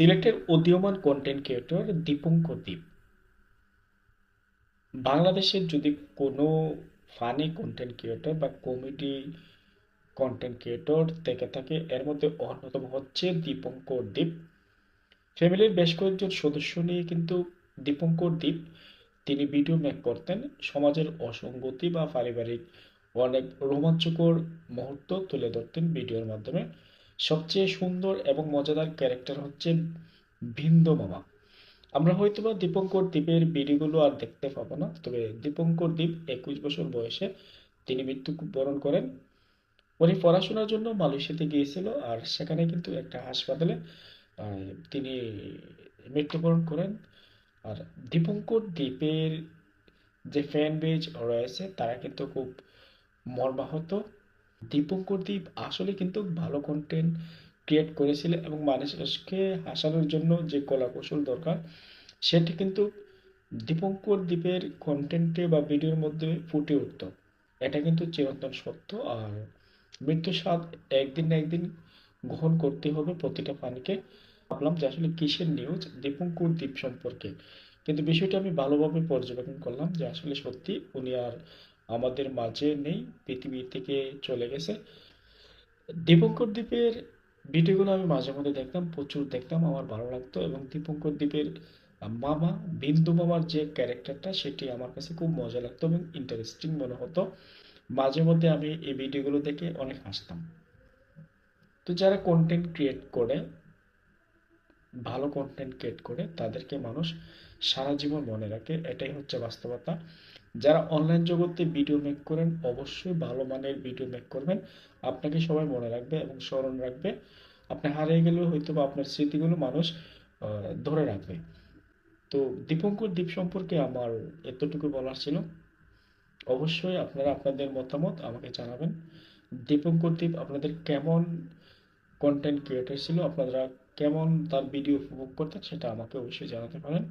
সিলেটের উদীয়মান content creator Dipankar দীপ। বাংলাদেশের যদি কোনো ফানি কন্টেন্ট ক্রিয়েটর বা কমেডি কন্টেন্ট ক্রিয়েটর থেকে থাকে, এর মধ্যে অন্যতম হচ্ছে দীপঙ্কর দীপ। ফ্যামিলির বেশ কয়েকজন সদস্য নিয়ে কিন্তু দীপঙ্কর দীপ তিনি ভিডিও মেক করতেন। সমাজের অসঙ্গতি বা পারিবারিক অনেক রোমাঞ্চকর মুহূর্ত তুলে ধরতেন ভিডিওর মাধ্যমে। সবচেয়ে সুন্দর এবং মজাদার ক্যারেক্টার হচ্ছে ভিন্দো মামা আমরা হয়তোবা দীপঙ্কর দ্বীপের বিড়িগুলো আর দেখতে পাবো না, তবে দীপঙ্কর দ্বীপ একুশ বছর বয়সে তিনি মৃত্যুবরণ করেন। উনি পড়াশোনার জন্য মালয়েশিয়াতে গিয়েছিল আর সেখানে কিন্তু একটা হাসপাতালে তিনি মৃত্যুবরণ করেন। আর দীপঙ্কর দ্বীপের যে ফ্যান বেজ রয়েছে, তারা কিন্তু খুব মর্মাহত। দীপঙ্কর আসলে কিন্তু ভালো কন্টেন্ট ক্রিয়েট করেছিল এবং মানুষকে হাসানোর জন্য যে কলা কৌশল দরকার, সেটি কিন্তু দীপঙ্কর দ্বীপের কন্টেন্টে বা ভিডিওর মধ্যে ফুটে উঠতো। এটা কিন্তু চিরন্তন সত্য আর মৃত্যু স্বাদ একদিন না একদিন গ্রহণ করতে হবে প্রতিটা প্রাণীকে। ভাবলাম যে আসলে কিসের নিউজ দীপঙ্কর দ্বীপ সম্পর্কে? কিন্তু বিষয়টা আমি ভালোভাবে পর্যবেক্ষণ করলাম যে আসলে সত্যি উনি আর আমাদের মাঝে নেই, পৃথিবী থেকে চলে গেছে। দীপঙ্কর দ্বীপের ভিডিওগুলো আমি মাঝে মধ্যে দেখতাম, প্রচুর দেখতাম, আমার ভালো লাগতো। এবং দীপঙ্কর দ্বীপের মামা, বিন্দু মামার যে ক্যারেক্টারটা, সেটি আমার কাছে খুব মজা লাগতো এবং ইন্টারেস্টিং মনে হতো। মাঝে মধ্যে আমি এই ভিডিওগুলো দেখে অনেক হাসতাম। তো যারা কন্টেন্ট ক্রিয়েট করে, ভালো কন্টেন্ট ক্রিয়েট করে, তাদেরকে মানুষ সারা জীবন মনে রাখে, এটাই হচ্ছে বাস্তবতা। যারা অনলাইন জগতে ভিডিও মেক করেন, অবশ্যই ভালো মানের ভিডিও মেক করবেন। আপনাকে সবাই মনে রাখবে এবং স্মরণ রাখবে। আপনি হারিয়ে গেলেও হয়তো বা আপনার স্মৃতিগুলো মানুষ ধরে রাখবে। তো দীপঙ্কর দ্বীপ সম্পর্কে আমার এতটুকু বলার ছিল। অবশ্যই আপনারা আপনাদের মতামত আমাকে জানাবেন। দীপঙ্কর দ্বীপ আপনাদের কেমন কন্টেন্ট ক্রিয়েটর ছিল, আপনারা কেমন তার ভিডিও উপভোগ করতেন সেটা আমাকে অবশ্যই জানাতে পারেন।